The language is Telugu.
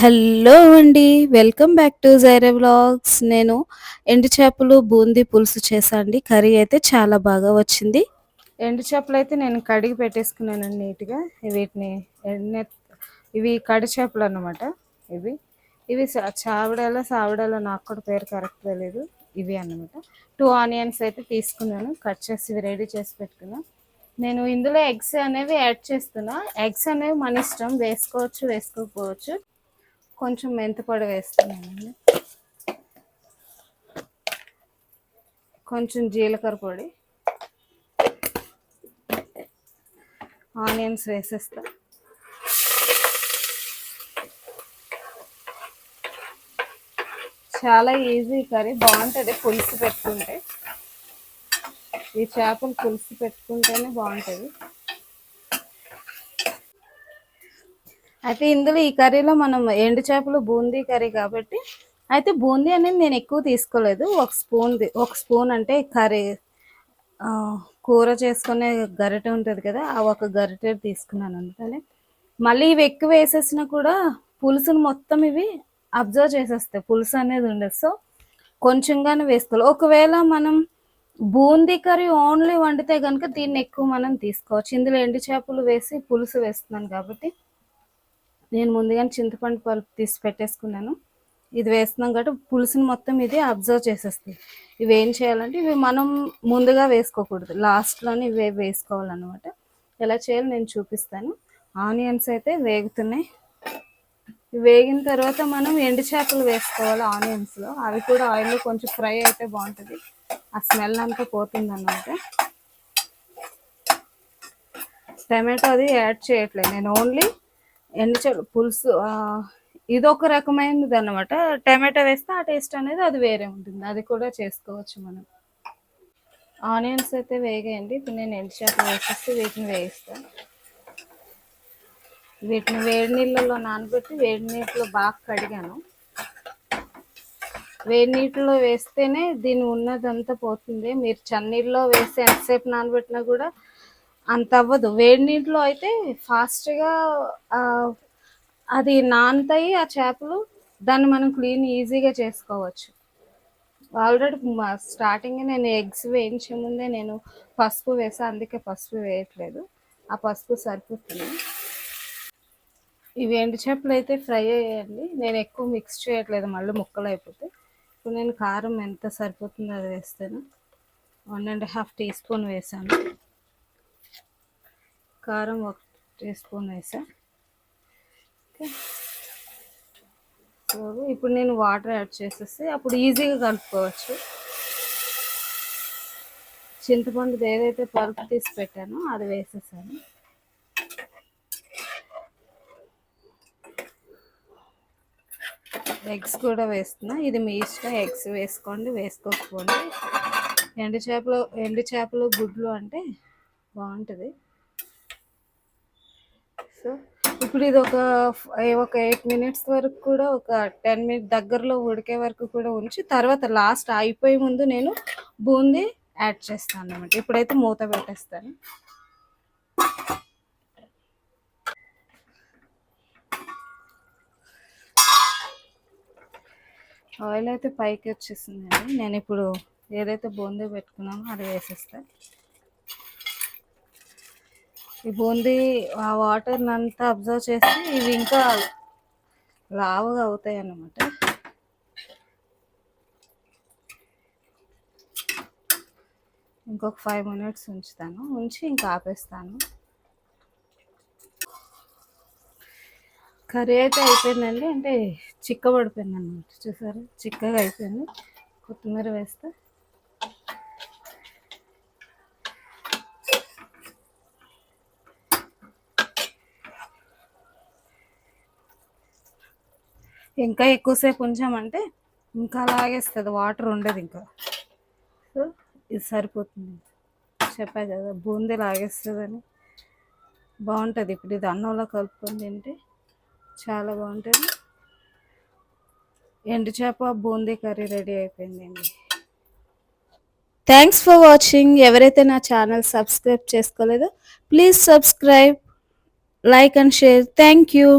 హలో అండి వెల్కమ్ బ్యాక్ టు జైరే వ్లాగ్స్ నేను ఎండు చేపలు బూందీ పులుసు చేసా అండి. కర్రీ అయితే చాలా బాగా వచ్చింది. ఎండు చేపలు అయితే నేను కడిగి పెట్టేసుకున్నాను నీట్గా. వీటిని ఎన్నె ఇవి కడి చేపలు అన్నమాట ఇవి. ఇవి సా- చావిడాలో సావిడాలో నాకు కూడా పేరు కరెక్ట్ తెలియదు ఇవి అన్నమాట. టూ ఆనియన్స్ అయితే తీసుకున్నాను. కట్ చేసి ఇవి రెడీ చేసి పెట్టుకున్నాను నేను ఇందులో ఎగ్స్ అనేవి యాడ్ చేస్తున్నా. ఎగ్స్ అనేవి మన ఇష్టం. వేసుకోవచ్చు వేసుకోకపోవచ్చు. కొంచెం మెంతిపొడి వేస్తున్నానండి. కొంచెం జీలకర్ర పొడి. ఆనియన్స్ వేసేస్తా. చాలా ఈజీ కర్రీ బాగుంటుంది పులుసు పెట్టుకుంటే. ఈ చేపలు పులుసు పెట్టుకుంటేనే బాగుంటుంది. అయితే ఇందులో ఈ కర్రీలో మనం ఎండు చేపలు బూందీ కర్రీ కాబట్టి అయితే బూందీ అనేది నేను ఎక్కువ తీసుకోలేదు. ఒక స్పూన్ ఒక స్పూన్ అంటే కర్రీ కూర చేసుకునే గరిటె ఉంటుంది కదా ఆ ఒక గరిటె తీసుకున్నాను అందుకని. మళ్ళీ ఇవి ఎక్కువ వేసేసినా కూడా పులుసును మొత్తం ఇవి అబ్జర్వ్ చేసేస్తాయి. పులుసు అనేది ఉండదు. సో కొంచెంగానే వేసుకోవాలి. ఒకవేళ మనం బూందీ కర్రీ ఓన్లీ వండితే కనుక దీన్ని ఎక్కువ మనం తీసుకోవచ్చు. ఇందులో ఎండు చేపలు వేసి పులుసు వేస్తున్నాను కాబట్టి నేను ముందుగానే చింతపండు పలుపు తీసి పెట్టేసుకున్నాను. ఇది వేస్తున్నాం కాబట్టి పులుసుని మొత్తం ఇది అబ్జర్వ్ చేసేస్తుంది. ఇవి ఏం చేయాలంటే ఇవి మనం ముందుగా వేసుకోకూడదు. లాస్ట్లోనే ఇవి వేసుకోవాలన్నమాట. ఎలా చేయాలో నేను చూపిస్తాను. ఆనియన్స్ అయితే వేగుతున్నాయి. వేగిన తర్వాత మనం ఎండు చేపలు వేసుకోవాలి ఆనియన్స్లో అవి కూడా ఆయిల్లో కొంచెం ఫ్రై అయితే బాగుంటుంది. ఆ స్మెల్ అంతా పోతుంది అన్నమాట టమాటో అది యాడ్ చేయట్లేదు. నేను ఓన్లీ ఎండు చేపలు పులుసు ఇదొక రకమైనది అనమాట టమాటో వేస్తే ఆ టేస్ట్ అనేది అది వేరే ఉంటుంది. అది కూడా చేసుకోవచ్చు మనం. ఆనియన్స్ అయితే వేగేయండి. ఇప్పుడు నేను ఎండు చేపలు వేసేసి వీటిని వేయిస్తాను. వీటిని వేడి నీళ్ళలో నానబెట్టి వేడి నీటిలో బాగా కడిగాను. వేడి నీటిలో వేస్తేనే దీని ఉన్నదంతా పోతుంది. మీరు చన్నీళ్ళలో వేసి ఎంతసేపు నానబెట్టినా కూడా అంత అవ్వదు వేడి నీటిలో అయితే ఫాస్ట్గా అది నానతాయి ఆ చేపలు. దాన్ని మనం క్లీన్ ఈజీగా చేసుకోవచ్చు. ఆల్రెడీ స్టార్టింగ్ నేను ఎగ్స్ వేయించే ముందే నేను పసుపు వేసా అందుకే పసుపు వేయట్లేదు. ఆ పసుపు సరిపోతుంది. ఇవి ఎండు చేపలు అయితే ఫ్రై అయ్యాయండి నేను ఎక్కువ మిక్స్ చేయట్లేదు మళ్ళీ ముక్కలు అయిపోతే ఇప్పుడు నేను కారం ఎంత సరిపోతుందో అది వేస్తాను. One and half teaspoon వేసాను. కారం ఒక టీ స్పూన్ వేసా. ఓకే. ఇప్పుడు నేను వాటర్ యాడ్ చేసేసి అప్పుడు ఈజీగా కలుపుకోవచ్చు. చింతపండు ఏదైతే పరుపు తీసి పెట్టానో అది వేసేసాను. ఎగ్స్ కూడా వేస్తున్నా. ఇది మీ ఇష్టం. ఎగ్స్ వేసుకోండి వేసుకోకపోండి. ఎండు చేపలు ఎండు చేపలు గుడ్లు అంటే బాగుంటుంది. సో ఇప్పుడు ఇది ఒక ఒక ఎయిట్ మినిట్స్ వరకు కూడా ఒక టెన్ మినిట్ దగ్గరలో ఉడికే వరకు కూడా ఉంచి తర్వాత లాస్ట్ అయిపోయే ముందు నేను బూందీ యాడ్ చేస్తాను అనమాట ఇప్పుడైతే మూత పెట్టేస్తాను. ఆయిల్ అయితే పైకి వచ్చేసిందండి. నేను ఇప్పుడు ఏదైతే బూందీ పెట్టుకున్నామో అది వేసేస్తాను ఈ బూందీ ఆ వాటర్ అంతా అబ్జర్వ్ చేసి ఇవి ఇంకా లావుగా అవుతాయి అన్నమాట ఇంకొక ఫైవ్ మినిట్స్ ఉంచుతాను. ఉంచి ఇంకా ఆపేస్తాను. కర్రీ అయితే అయిపోయిందండి. అంటే చిక్క పడిపోయింది అనమాట చూసారు? చిక్కగా అయిపోయింది. కొత్తిమీర వేస్తే ఇంకా ఎక్కువసేపు ఉంచామంటే ఇంకా లాగేస్తుంది వాటర్ ఉండదు ఇంకా. సో ఇది సరిపోతుంది. చెప్పా కదా బూందీ లాగేస్తుందని. బాగుంటుంది ఇప్పుడు ఇది అన్నంలో కలుపుకొని తింటే చాలా బాగుంటుంది. ఎండు చేప బూందీ కర్రీ రెడీ అయిపోయిందండి. థ్యాంక్స్ ఫర్ వాచింగ్ ఎవరైతే నా channel subscribe చేసుకోలేదో please subscribe like and share. Thank you